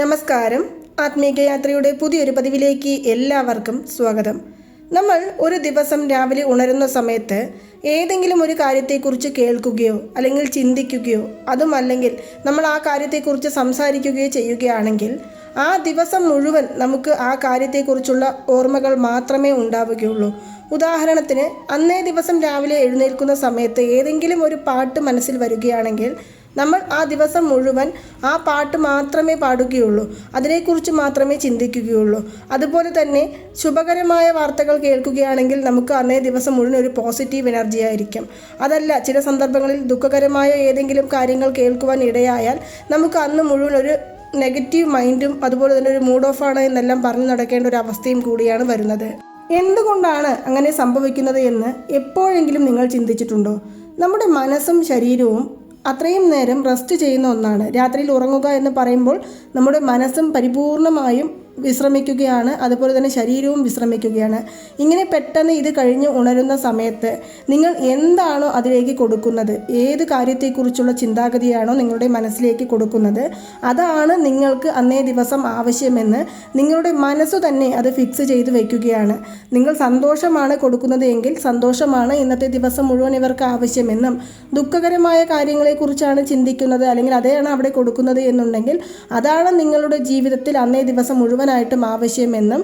നമസ്കാരം. ആത്മീകയാത്രയുടെ പുതിയൊരു പതിവിലേക്ക് എല്ലാവർക്കും സ്വാഗതം. നമ്മൾ ഒരു ദിവസം രാവിലെ ഉണരുന്ന സമയത്ത് ഏതെങ്കിലും ഒരു കാര്യത്തെക്കുറിച്ച് കേൾക്കുകയോ അല്ലെങ്കിൽ ചിന്തിക്കുകയോ അതുമല്ലെങ്കിൽ നമ്മൾ ആ കാര്യത്തെക്കുറിച്ച് സംസാരിക്കുകയോ ചെയ്യുകയാണെങ്കിൽ ആ ദിവസം മുഴുവൻ നമുക്ക് ആ കാര്യത്തെക്കുറിച്ചുള്ള ഓർമ്മകൾ മാത്രമേ ഉണ്ടാവുകയുള്ളൂ. ഉദാഹരണത്തിന് അന്നേ ദിവസം രാവിലെ എഴുന്നേൽക്കുന്ന സമയത്ത് ഏതെങ്കിലും ഒരു പാട്ട് മനസ്സിൽ വരികയാണെങ്കിൽ നമ്മൾ ആ ദിവസം മുഴുവൻ ആ പാട്ട് മാത്രമേ പാടുകയുള്ളൂ. അതിനെക്കുറിച്ച് മാത്രമേ ചിന്തിക്കുകയുള്ളൂ. അതുപോലെ തന്നെ ശുഭകരമായ വാർത്തകൾ കേൾക്കുകയാണെങ്കിൽ നമുക്ക് അന്നേ ദിവസം മുഴുവൻ ഒരു പോസിറ്റീവ് എനർജി ആയിരിക്കും. അതല്ല ചില സന്ദർഭങ്ങളിൽ ദുഃഖകരമായ ഏതെങ്കിലും കാര്യങ്ങൾ കേൾക്കുവാൻ ഇടയായാൽ നമുക്ക് അന്ന് മുഴുവൻ ഒരു നെഗറ്റീവ് മൈൻഡും അതുപോലെ തന്നെ ഒരു മൂഡ് ഓഫ് ആണ് എന്നെല്ലാം പറഞ്ഞു നടക്കേണ്ട ഒരു അവസ്ഥയും കൂടിയാണ് വരുന്നത്. എന്തുകൊണ്ടാണ് അങ്ങനെ സംഭവിക്കുന്നത് എന്ന് എപ്പോഴെങ്കിലും നിങ്ങൾ ചിന്തിച്ചിട്ടുണ്ടോ? നമ്മുടെ മനസ്സും ശരീരവും അത്രയും നേരം റെസ്റ്റ് ചെയ്യുന്ന ഒന്നാണ്. രാത്രിയിൽ ഉറങ്ങുക എന്ന് പറയുമ്പോൾ നമ്മുടെ മനസ്സും പരിപൂർണമായും വിശ്രമിക്കുകയാണ്. അതുപോലെ തന്നെ ശരീരവും വിശ്രമിക്കുകയാണ്. ഇങ്ങനെ പെട്ടെന്ന് ഇത് കഴിഞ്ഞ് ഉണരുന്ന സമയത്ത് നിങ്ങൾ എന്താണോ അതിലേക്ക് കൊടുക്കുന്നത് ഏത് കാര്യത്തെക്കുറിച്ചുള്ള ചിന്താഗതിയാണോ നിങ്ങളുടെ മനസ്സിലേക്ക് കൊടുക്കുന്നത് അതാണ് നിങ്ങൾക്ക് അന്നേ ദിവസം ആവശ്യമെന്ന് നിങ്ങളുടെ മനസ്സ് തന്നെ അത് ഫിക്സ് ചെയ്ത് വയ്ക്കുകയാണ് നിങ്ങൾ സന്തോഷമാണ് കൊടുക്കുന്നത് എങ്കിൽ സന്തോഷമാണ് ഇന്നത്തെ ദിവസം മുഴുവൻ ഇവർക്ക് ആവശ്യമെന്നും ദുഃഖകരമായ കാര്യങ്ങളെക്കുറിച്ചാണ് ചിന്തിക്കുന്നത് അല്ലെങ്കിൽ അതെയാണ് അവിടെ കൊടുക്കുന്നത് എന്നുണ്ടെങ്കിൽ അതാണ് നിങ്ങളുടെ ജീവിതത്തിൽ അന്നേ ദിവസം മുഴുവനായിട്ടും ആവശ്യമെന്നും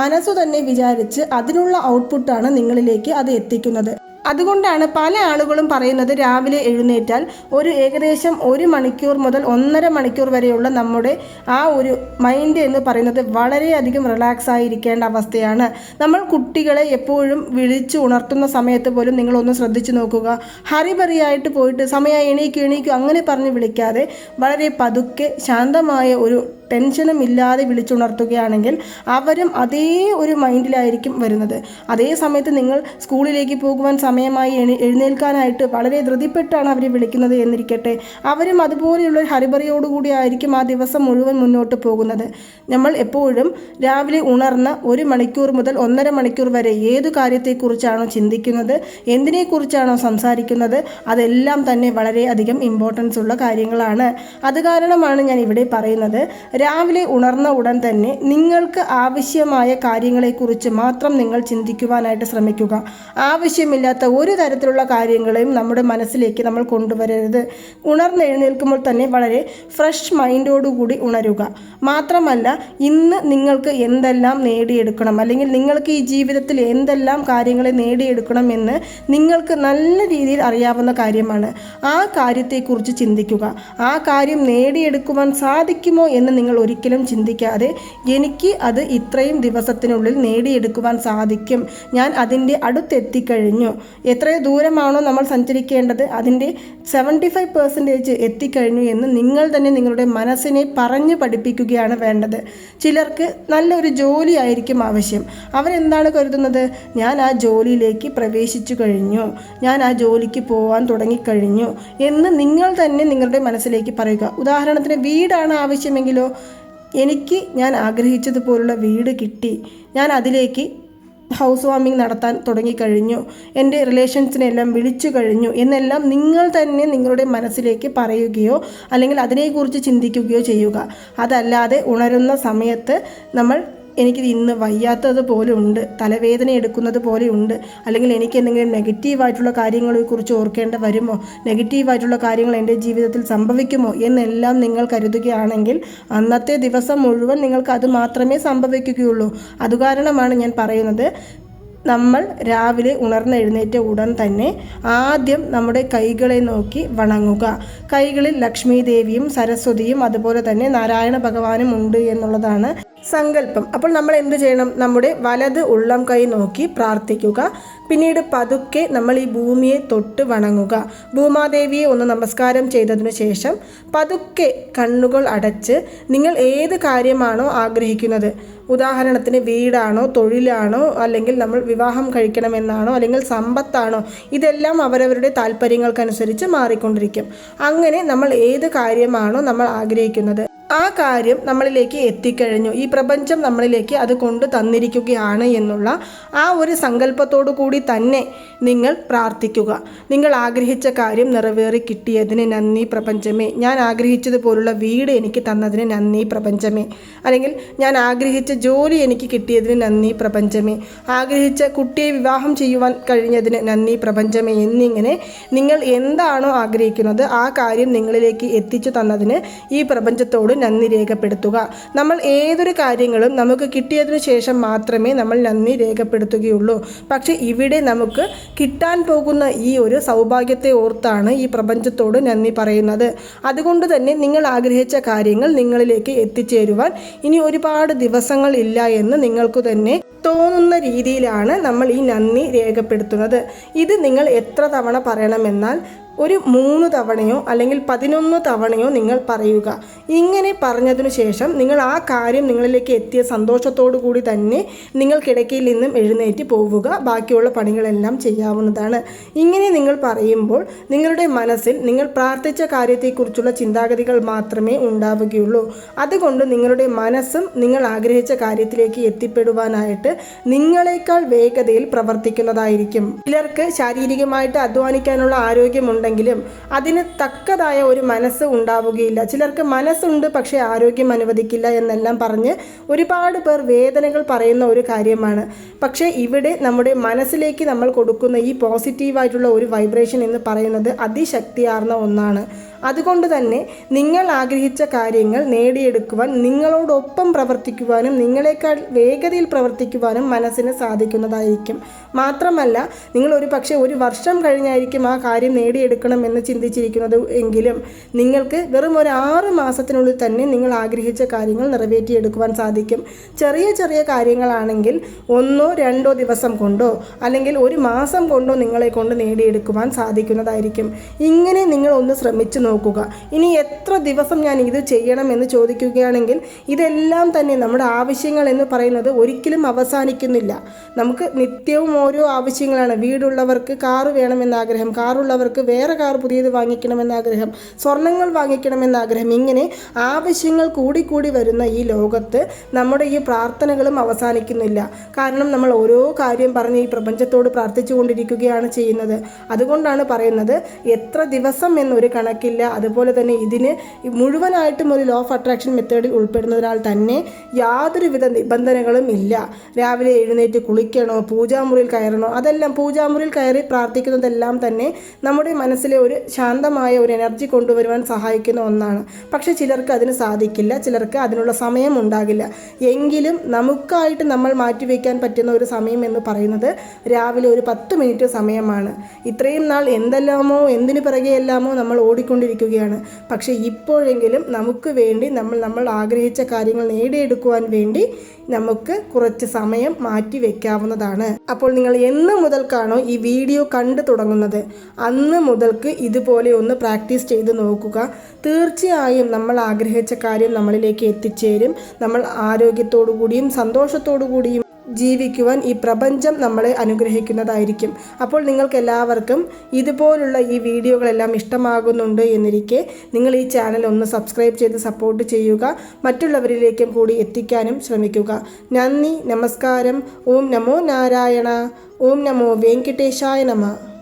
മനസ്സു തന്നെ വിചാരിച്ച് അതിനുള്ള ഔട്ട്പുട്ടാണ് നിങ്ങളിലേക്ക് അത് എത്തിക്കുന്നത്. അതുകൊണ്ടാണ് പല ആളുകളും പറയുന്നത് രാവിലെ എഴുന്നേറ്റാൽ ഒരു ഏകദേശം ഒരു മണിക്കൂർ മുതൽ ഒന്നര മണിക്കൂർ വരെയുള്ള നമ്മുടെ ആ ഒരു മൈൻഡ് എന്ന് പറയുന്നത് വളരെയധികം റിലാക്സ് ആയിരിക്കേണ്ട അവസ്ഥയാണ്. നമ്മൾ കുട്ടികളെ എപ്പോഴും വിളിച്ചു ഉണർത്തുന്ന സമയത്ത് പോലും നിങ്ങളൊന്ന് ശ്രദ്ധിച്ചു നോക്കുക. ഹറിബറിയായിട്ട് പോയിട്ട് സമയം എണീക്കു എണീക്കു അങ്ങനെ പറഞ്ഞ് വിളിക്കാതെ വളരെ പതുക്കെ ശാന്തമായ ഒരു ടെൻഷനും ഇല്ലാതെ വിളിച്ചുണർത്തുകയാണെങ്കിൽ അവരും അതേ ഒരു മൈൻഡിലായിരിക്കും വരുന്നത്. അതേ സമയത്ത് നിങ്ങൾ സ്കൂളിലേക്ക് പോകുവാൻ സമയമായി എഴുന്നേൽക്കാനായിട്ട് വളരെ ധൃതിപ്പെട്ടാണ് അവർ വിളിക്കുന്നത് എന്നിരിക്കട്ടെ. അവരും അതുപോലെയുള്ള ഒരു ഹരിബറിയോടുകൂടി ആയിരിക്കും ആ ദിവസം മുഴുവൻ മുന്നോട്ട് പോകുന്നത്. നമ്മൾ എപ്പോഴും രാവിലെ ഉണർന്ന് ഒരു മണിക്കൂർ മുതൽ ഒന്നര മണിക്കൂർ വരെ ഏതു കാര്യത്തെക്കുറിച്ചാണോ ചിന്തിക്കുന്നത് എന്തിനെക്കുറിച്ചാണോ സംസാരിക്കുന്നത് അതെല്ലാം തന്നെ വളരെയധികം ഇമ്പോർട്ടൻസ് ഉള്ള കാര്യങ്ങളാണ്. അത് കാരണമാണ് ഞാൻ ഇവിടെ പറയുന്നത്. രാവിലെ ഉണർന്ന ഉടൻ തന്നെ നിങ്ങൾക്ക് ആവശ്യമായ കാര്യങ്ങളെക്കുറിച്ച് മാത്രം നിങ്ങൾ ചിന്തിക്കുവാനായിട്ട് ശ്രമിക്കുക. ആവശ്യമില്ലാത്ത ഒരു തരത്തിലുള്ള കാര്യങ്ങളെയും നമ്മുടെ മനസ്സിലേക്ക് നമ്മൾ കൊണ്ടുവരരുത്. ഉണർന്നെഴുന്നേൽക്കുമ്പോൾ തന്നെ വളരെ ഫ്രഷ് മൈൻഡോടുകൂടി ഉണരുക. മാത്രമല്ല ഇന്ന് നിങ്ങൾക്ക് എന്തെല്ലാം നേടിയെടുക്കണം അല്ലെങ്കിൽ നിങ്ങൾക്ക് ഈ ജീവിതത്തിൽ എന്തെല്ലാം കാര്യങ്ങളെ നേടിയെടുക്കണം എന്ന് നിങ്ങൾക്ക് നല്ല രീതിയിൽ അറിയാവുന്ന കാര്യമാണ്. ആ കാര്യത്തെക്കുറിച്ച് ചിന്തിക്കുക. ആ കാര്യം നേടിയെടുക്കുവാൻ സാധിക്കുമോ എന്ന് നിങ്ങൾ ഒരിക്കലും ചിന്തിക്കാതെ എനിക്ക് അത് ഇത്രയും ദിവസത്തിനുള്ളിൽ നേടിയെടുക്കുവാൻ സാധിക്കും. ഞാൻ അതിന്റെ അടുത്തെത്തിക്കഴിഞ്ഞു. എത്ര ദൂരമാണോ നമ്മൾ സഞ്ചരിക്കേണ്ടത് അതിന്റെ സെവന്റി ഫൈവ് പെർസെന്റേജ് എത്തിക്കഴിഞ്ഞു എന്ന് നിങ്ങൾ തന്നെ നിങ്ങളുടെ മനസ്സിനെ പറഞ്ഞു പഠിപ്പിക്കുകയാണ് വേണ്ടത്. ചിലർക്ക് നല്ലൊരു ജോലി ആയിരിക്കും ആവശ്യം. അവരെന്താണ് കരുതുന്നത്? ഞാൻ ആ ജോലിയിലേക്ക് പ്രവേശിച്ചു കഴിഞ്ഞു. ഞാൻ ആ ജോലിക്ക് പോകാൻ തുടങ്ങിക്കഴിഞ്ഞു എന്ന് നിങ്ങൾ തന്നെ നിങ്ങളുടെ മനസ്സിലേക്ക് പറയുക. ഉദാഹരണത്തിന് വീടാണ് ആവശ്യമെങ്കിലോ എനിക്ക് ഞാൻ ആഗ്രഹിച്ചതുപോലുള്ള വീട് കിട്ടി. ഞാൻ അതിലേക്ക് ഹൗസ് വാമിംഗ് നടത്താൻ തുടങ്ങിക്കഴിഞ്ഞു. എന്റെ റിലേഷൻസിനെല്ലാം വിളിച്ചു കഴിഞ്ഞു. എന്നെല്ലാം നിങ്ങൾ തന്നെ നിങ്ങളുടെ മനസ്സിലേക്ക് പറയുകയോ അല്ലെങ്കിൽ അതിനെക്കുറിച്ച് ചിന്തിക്കുകയോ ചെയ്യുക. അതല്ലാതെ ഉണരുന്ന സമയത്ത് നമ്മൾ എനിക്കിത് ഇന്ന് വയ്യാത്തത് പോലുമുണ്ട് തലവേദന എടുക്കുന്നത് പോലെ ഉണ്ട് അല്ലെങ്കിൽ എനിക്ക് എന്തെങ്കിലും നെഗറ്റീവായിട്ടുള്ള കാര്യങ്ങളെ കുറിച്ച് ഓർക്കേണ്ട വരുമോ? നെഗറ്റീവായിട്ടുള്ള കാര്യങ്ങൾ എന്റെ ജീവിതത്തിൽ സംഭവിക്കുമോ എന്നെല്ലാം നിങ്ങൾ കരുതുകയാണെങ്കിൽ അന്നത്തെ ദിവസം മുഴുവൻ നിങ്ങൾക്ക് അത് മാത്രമേ സംഭവിക്കുകയുള്ളൂ. അതുകാരണമാണ് ഞാൻ പറയുന്നത് നമ്മൾ രാവിലെ ഉണർന്നെഴുന്നേറ്റ ഉടൻ തന്നെ ആദ്യം നമ്മുടെ കൈകളെ നോക്കി വണങ്ങുക. കൈകളിൽ ലക്ഷ്മി ദേവിയും സരസ്വതിയും അതുപോലെ തന്നെ നാരായണ ഭഗവാനും ഉണ്ട് എന്നുള്ളതാണ് സങ്കല്പം. അപ്പോൾ നമ്മൾ എന്ത് ചെയ്യണം? നമ്മുടെ വലത് ഉള്ളം കൈ നോക്കി പ്രാർത്ഥിക്കുക. പിന്നീട് പതുക്കെ നമ്മൾ ഈ ഭൂമിയെ തൊട്ട് വണങ്ങുക. ഭൂമാദേവിയെ ഒന്ന് നമസ്കാരം ചെയ്തതിനു ശേഷം പതുക്കെ കണ്ണുകൾ അടച്ച് നിങ്ങൾ ഏത് കാര്യമാണോ ആഗ്രഹിക്കുന്നത്? ഉദാഹരണത്തിന് വീടാണോ തൊഴിലാണോ അല്ലെങ്കിൽ നമ്മൾ വിവാഹം കഴിക്കണമെന്നാണോ അല്ലെങ്കിൽ സമ്പത്താണോ ഇതെല്ലാം അവരവരുടെ താല്പര്യങ്ങൾക്കനുസരിച്ച് മാറിക്കൊണ്ടിരിക്കും. അങ്ങനെ നമ്മൾ ഏത് കാര്യമാണോ നമ്മൾ ആഗ്രഹിക്കുന്നത്? ആ കാര്യം നമ്മളിലേക്ക് എത്തിക്കഴിഞ്ഞു. ഈ പ്രപഞ്ചം നമ്മളിലേക്ക് അത് കൊണ്ട് തന്നിരിക്കുകയാണ് എന്നുള്ള ആ ഒരു സങ്കല്പത്തോടു കൂടി തന്നെ നിങ്ങൾ പ്രാർത്ഥിക്കുക. നിങ്ങൾ ആഗ്രഹിച്ച കാര്യം നിറവേറി കിട്ടിയതിന് നന്ദി പ്രപഞ്ചമേ. ഞാൻ ആഗ്രഹിച്ചതുപോലുള്ള വീട് എനിക്ക് തന്നതിന് നന്ദി പ്രപഞ്ചമേ. അല്ലെങ്കിൽ ഞാൻ ആഗ്രഹിച്ച ജോലി എനിക്ക് കിട്ടിയതിന് നന്ദി പ്രപഞ്ചമേ. ആഗ്രഹിച്ച കുട്ടിയെ വിവാഹം ചെയ്യുവാൻ കഴിഞ്ഞതിന് നന്ദി പ്രപഞ്ചമേ എന്നിങ്ങനെ നിങ്ങൾ എന്താണോ ആഗ്രഹിക്കുന്നത് ആ കാര്യം നിങ്ങളിലേക്ക് എത്തിച്ചു തന്നതിന് ഈ പ്രപഞ്ചത്തോട് നന്ദി രേഖപ്പെടുത്തുക. നമ്മൾ ഏതൊരു കാര്യങ്ങളും നമുക്ക് കിട്ടിയതിനു ശേഷം മാത്രമേ നമ്മൾ നന്ദി രേഖപ്പെടുത്തുകയുള്ളൂ. പക്ഷേ ഇവിടെ നമുക്ക് കിട്ടാൻ പോകുന്ന ഈ ഒരു സൗഭാഗ്യത്തെ ഓർത്താണ് ഈ പ്രപഞ്ചത്തോട് നന്ദി പറയുന്നത്. അതുകൊണ്ട് തന്നെ നിങ്ങൾ ആഗ്രഹിച്ച കാര്യങ്ങൾ നിങ്ങളിലേക്ക് എത്തിച്ചേരുവാൻ ഇനി ഒരുപാട് ദിവസങ്ങൾ ഇല്ല എന്ന് നിങ്ങൾക്ക് തന്നെ തോന്നുന്ന രീതിയിലാണ് നമ്മൾ ഈ നന്ദി രേഖപ്പെടുത്തുന്നത്. ഇത് നിങ്ങൾ എത്ര തവണ പറയണമെന്നാൽ ഒരു മൂന്ന് തവണയോ അല്ലെങ്കിൽ പതിനൊന്ന് തവണയോ നിങ്ങൾ പറയുക. ഇങ്ങനെ പറഞ്ഞതിനു ശേഷം നിങ്ങൾ ആ കാര്യം നിങ്ങളിലേക്ക് എത്തിയ സന്തോഷത്തോടു കൂടി തന്നെ നിങ്ങൾ കിടക്കയിൽ നിന്നും എഴുന്നേറ്റ് പോവുക. ബാക്കിയുള്ള പണികളെല്ലാം ചെയ്യാവുന്നതാണ്. ഇങ്ങനെ നിങ്ങൾ പറയുമ്പോൾ നിങ്ങളുടെ മനസ്സിൽ നിങ്ങൾ പ്രാർത്ഥിച്ച കാര്യത്തെക്കുറിച്ചുള്ള ചിന്താഗതികൾ മാത്രമേ ഉണ്ടാവുകയുള്ളൂ. അതുകൊണ്ട് നിങ്ങളുടെ മനസ്സും നിങ്ങൾ ആഗ്രഹിച്ച കാര്യത്തിലേക്ക് എത്തിപ്പെടുവാനായിട്ട് നിങ്ങളെക്കാൾ വേഗതയിൽ പ്രവർത്തിക്കുന്നതായിരിക്കും. ചിലർക്ക് ശാരീരികമായിട്ട് അധ്വാനിക്കാനുള്ള ആരോഗ്യമുണ്ടെങ്കിലും അതിന് തക്കതായ ഒരു മനസ്സ് ഉണ്ടാവുകയില്ല. ചിലർക്ക് മനസ്സുണ്ട് പക്ഷേ ആരോഗ്യം അനുവദിക്കില്ല എന്നെല്ലാം പറഞ്ഞ് ഒരുപാട് പേർ വേദനകൾ പറയുന്ന ഒരു കാര്യമാണ്. പക്ഷേ ഇവിടെ നമ്മുടെ മനസ്സിലേക്ക് നമ്മൾ കൊടുക്കുന്ന ഈ പോസിറ്റീവായിട്ടുള്ള ഒരു വൈബ്രേഷൻ എന്ന് പറയുന്നത് അതിശക്തിയാർന്ന ഒന്നാണ്. അതുകൊണ്ട് തന്നെ നിങ്ങൾ ആഗ്രഹിച്ച കാര്യങ്ങൾ നേടിയെടുക്കുവാൻ നിങ്ങളോടൊപ്പം പ്രവർത്തിക്കുവാനും നിങ്ങളെക്കാൾ വേഗതയിൽ പ്രവർത്തിക്കുവാനും മനസ്സിന് സാധിക്കുന്നതായിരിക്കും. മാത്രമല്ല നിങ്ങൾ ഒരു പക്ഷേ ഒരു വർഷം കഴിഞ്ഞായിരിക്കും ആ കാര്യം നേടിയെടുക്കണം എന്ന് ചിന്തിച്ചിരിക്കുന്നത് എങ്കിലും നിങ്ങൾക്ക് വെറും ഒരു ആറ് മാസത്തിനുള്ളിൽ തന്നെ നിങ്ങൾ ആഗ്രഹിച്ച കാര്യങ്ങൾ നിറവേറ്റിയെടുക്കുവാൻ സാധിക്കും. ചെറിയ ചെറിയ കാര്യങ്ങളാണെങ്കിൽ ഒന്നോ രണ്ടോ ദിവസം കൊണ്ടോ അല്ലെങ്കിൽ ഒരു മാസം കൊണ്ടോ നിങ്ങളെ കൊണ്ട് നേടിയെടുക്കുവാൻ സാധിക്കുന്നതായിരിക്കും. ഇങ്ങനെ നിങ്ങൾ ഒന്ന് ശ്രമിച്ചു നോക്കുക. ഇനി എത്ര ദിവസം ഞാൻ ഇത് ചെയ്യണമെന്ന് ചോദിക്കുകയാണെങ്കിൽ ഇതെല്ലാം തന്നെ നമ്മുടെ ആവശ്യങ്ങൾ എന്ന് പറയുന്നത് ഒരിക്കലും അവസാനിക്കുന്നില്ല. നമുക്ക് നിത്യവും ഓരോ ആവശ്യങ്ങളാണ്. വീടുള്ളവർക്ക് കാറ് വേണമെന്ന ആഗ്രഹം കാറുള്ളവർക്ക് വേറെ കാർ പുതിയത് വാങ്ങിക്കണമെന്ന ആഗ്രഹം സ്വർണങ്ങൾ വാങ്ങിക്കണമെന്ന ആഗ്രഹം ഇങ്ങനെ ആവശ്യങ്ങൾ കൂടിക്കൂടി കൂടി വരുന്ന ഈ ലോകത്ത് നമ്മുടെ ഈ പ്രാർത്ഥനകളും അവസാനിക്കുന്നില്ല. കാരണം നമ്മൾ ഓരോ കാര്യം പറഞ്ഞ് ഈ പ്രപഞ്ചത്തോട് പ്രാർത്ഥിച്ചുകൊണ്ടിരിക്കുകയാണ് ചെയ്യുന്നത്. അതുകൊണ്ടാണ് പറയുന്നത് എത്ര ദിവസം എന്നൊരു കണക്കില്ല അതുപോലെ തന്നെ ഇതിന് മുഴുവനായിട്ടും ഒരു ലോ ഓഫ് അട്രാക്ഷൻ മെത്തേഡിൽ ഉൾപ്പെടുന്നതിനാൽ തന്നെ യാതൊരുവിധ നിബന്ധനകളും ഇല്ല. രാവിലെ എഴുന്നേറ്റ് കുളിക്കണോ പൂജാമുറിയിൽ കയറണോ അതെല്ലാം പൂജാമുറിയിൽ കയറി പ്രാർത്ഥിക്കുന്നതെല്ലാം തന്നെ നമ്മുടെ മനസ്സിലെ ഒരു ശാന്തമായ ഒരു എനർജി കൊണ്ടുവരുവാൻ സഹായിക്കുന്ന ഒന്നാണ്. പക്ഷെ ചിലർക്ക് അതിന് സാധിക്കില്ല. ചിലർക്ക് അതിനുള്ള സമയം ഉണ്ടാകില്ല. എങ്കിലും നമുക്കായിട്ട് നമ്മൾ മാറ്റിവെക്കാൻ പറ്റുന്ന ഒരു സമയം എന്ന് പറയുന്നത് രാവിലെ ഒരു പത്ത് മിനിറ്റ് സമയമാണ്. ഇത്രയും നാൾ എന്തെല്ലാമോ എന്തിനു പിറകെയെല്ലാമോ നമ്മൾ ഓടിക്കൊണ്ടിരിക്കുകയാണ് പക്ഷേ ഇപ്പോഴെങ്കിലും നമുക്ക് വേണ്ടി നമ്മൾ നമ്മൾ ആഗ്രഹിച്ച കാര്യങ്ങൾ നേടിയെടുക്കുവാൻ വേണ്ടി നമുക്ക് കുറച്ച് സമയം മാറ്റി വെക്കാവുന്നതാണ്. അപ്പോൾ നിങ്ങൾ എന്ന് മുതൽക്കാണോ ഈ വീഡിയോ കണ്ടു തുടങ്ങുന്നത്? അന്ന് മുതൽക്ക് ഇതുപോലെ ഒന്ന് പ്രാക്ടീസ് ചെയ്ത് നോക്കുക. തീർച്ചയായും നമ്മൾ ആഗ്രഹിച്ച കാര്യം നമ്മളിലേക്ക് എത്തിച്ചേരും. നമ്മൾ ആരോഗ്യത്തോടു കൂടിയും സന്തോഷത്തോടു കൂടിയും ജീവിക്കുവാൻ ഈ പ്രപഞ്ചം നമ്മളെ അനുഗ്രഹിക്കുന്നതായിരിക്കും. അപ്പോൾ നിങ്ങൾക്ക് എല്ലാവർക്കും ഇതുപോലുള്ള ഈ വീഡിയോകളെല്ലാം ഇഷ്ടമാകുന്നുണ്ട് എന്നിരിക്കെ നിങ്ങൾ ഈ ചാനൽ ഒന്ന് സബ്സ്ക്രൈബ് ചെയ്ത് സപ്പോർട്ട് ചെയ്യുക മറ്റുള്ളവരിലേക്കും കൂടി എത്തിക്കാനും ശ്രമിക്കുക. നന്ദി നമസ്കാരം. ഓം നമോ നാരായണ. ഓം നമോ വെങ്കിട്ടേശായ നമ.